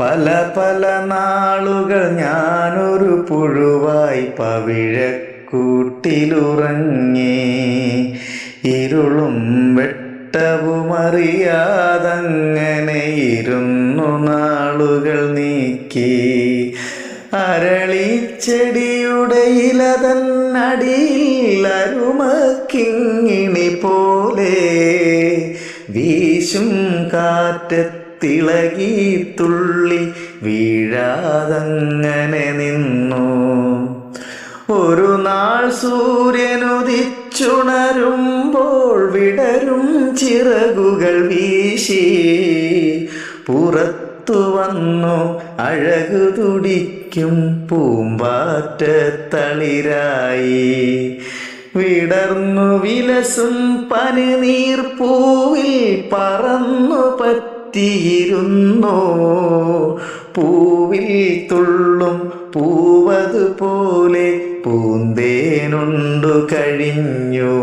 പല പല നാളുകൾ ഞാനൊരു പുഴുവായി പവിഴക്കൂട്ടിലുറങ്ങി. ഇരുളും വെട്ടവുമറിയാതങ്ങനെ ഇരുന്നു നാളുകൾ നീക്കി. അരളിച്ചെടിയുടെ ഇലതന്നടിയിൽ അരുമക്കിങ്ങിണി പോലെ വീശും കാറ്റത്തിളകി തുള്ളി വീഴാതങ്ങനെ നിന്നു. ഒരു നാൾ സൂര്യനുദിച്ചുണരുമ്പോൾ വിടരും ചിറകുകൾ വീശി. പുറത്തു വന്നു അഴകു തുടിക്കും പൂമ്പാറ്റ തളിരായി. വിടർന്നു വിലസും പനിനീർ പൂവിൽ പറന്നു പറ്റിയിരുന്നു പൂവിൽ തുള്ളും പൂവതുപോലെ പൂന്തേനുണ്ടു കഴിഞ്ഞു?